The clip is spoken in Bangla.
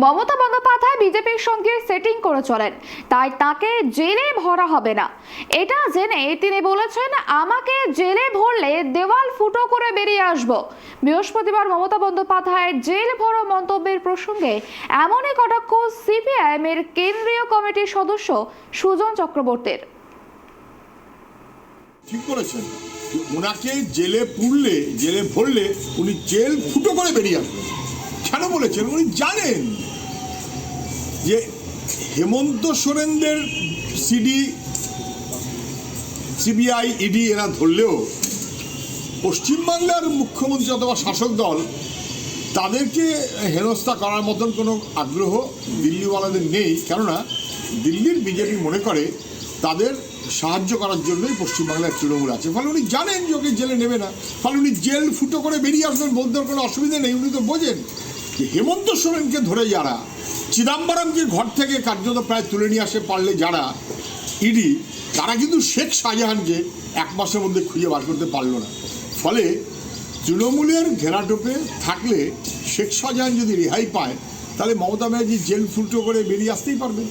মমতা বন্দ্যোপাধ্যায় বিজেপির সঙ্গে সেটিং করে চলেন। তাই তাকে জেলে ভরা হবে না। এটা জেনে তিনি বলেছেন, আমাকে জেলে ভরলে দেওয়াল ফুটো করে বেরিয়ে আসব। বৃহস্পতিবার মমতা বন্দ্যোপাধ্যায়ের জেল ভরা মন্তব্যের প্রসঙ্গে এমনই কটাক্ষ সিপিআইএম এর কেন্দ্রীয় কমিটির সদস্য সুজন চক্রবর্তীর। ঠিক করেছেন ওনাকে জেলে পুরলে জেলে ভরলে উনি জেল ফুটো করে বেরিয়ে আসবেন। বলেছেন, উনি জানেন যে হেমন্ত সোরেনদের সিডি, সিবিআই, ইডি এরা ধরলেও পশ্চিমবাংলার মুখ্যমন্ত্রী অথবা শাসক দল তাদেরকে হেনস্থা করার মতন কোনো আগ্রহ দিল্লিওয়ালাদের নেই। কেননা দিল্লির বিজেপি মনে করে তাদের সাহায্য করার জন্যই পশ্চিমবাংলার তৃণমূল আছে। ফলে উনি জানেন যে ওকে জেলে নেবে না। ফলে উনি জেল ফুটো করে বেরিয়ে আসবেন বলতে কোনো অসুবিধা নেই। উনি তো বোঝেন যে হেমন্ত সোরেনকে ধরে যারা, চিদাম্বরমকে ঘর থেকে কার্যত প্রায় তুলে নিয়ে আসে পারলে যারা, ইডি, তারা কিন্তু শেখ শাহজাহানকে এক মাসের মধ্যে খুঁজে বার করতে পারল না। ফলে তৃণমূলের ঘেরাটোপে থাকলে শেখ শাহজাহান যদি রেহাই পায়, তাহলে মমতা ব্যানার্জি জেল ফুলটো করে বেরিয়ে আসতেই পারবেন